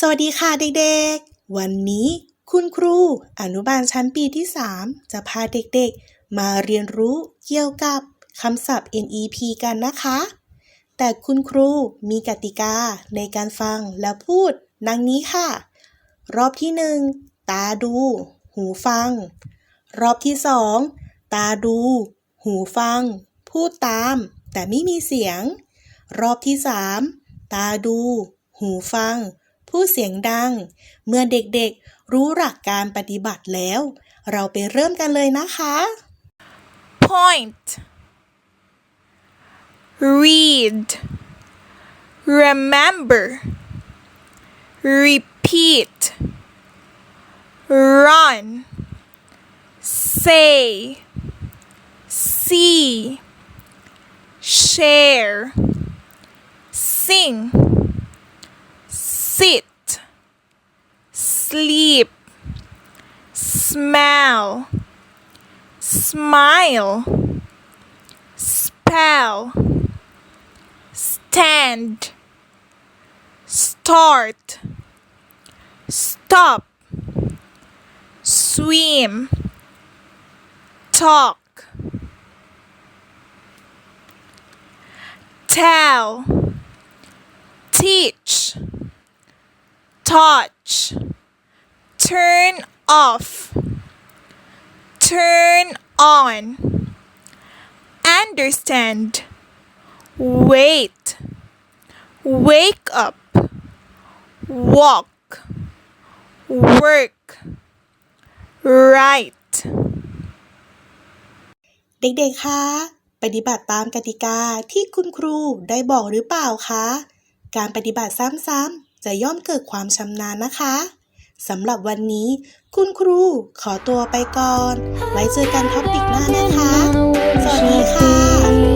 สวัสดีค่ะเด็กๆ วันนี้คุณครูอนุบาลชั้นปีที่ 3 จะพาเด็กๆ มาเรียนรู้เกี่ยวกับคำศัพท์ NEP กันนะคะ แต่คุณครูมีกติกาในการฟังและพูดดังนี้ค่ะ รอบที่ 1 ตาดู หูฟัง รอบที่ 2 ตาดู หูฟัง พูดตาม แต่ไม่มีเสียง รอบที่ 3 ตาดู หูฟัง พูดเสียงดัง เมื่อเด็กๆรู้หลักการปฏิบัติแล้ว เราไปเริ่มกันเลยนะคะ point read remember repeat run say see share sing smell smile, spell, stand, start, stop, swim, talk, tell, teach, touch, turn off turn on, understand, wait, wake up, walk, work, write. เด็กๆ คะ ปฏิบัติตามกติกาที่คุณครูได้บอกหรือเปล่าคะ การปฏิบัติซ้ำๆจะย่อมเกิดความชำนาญนะคะ สำหรับวันนี้ คุณครูขอตัวไปก่อน ไว้เจอกันท็อปิกหน้านะคะ สวัสดีค่ะ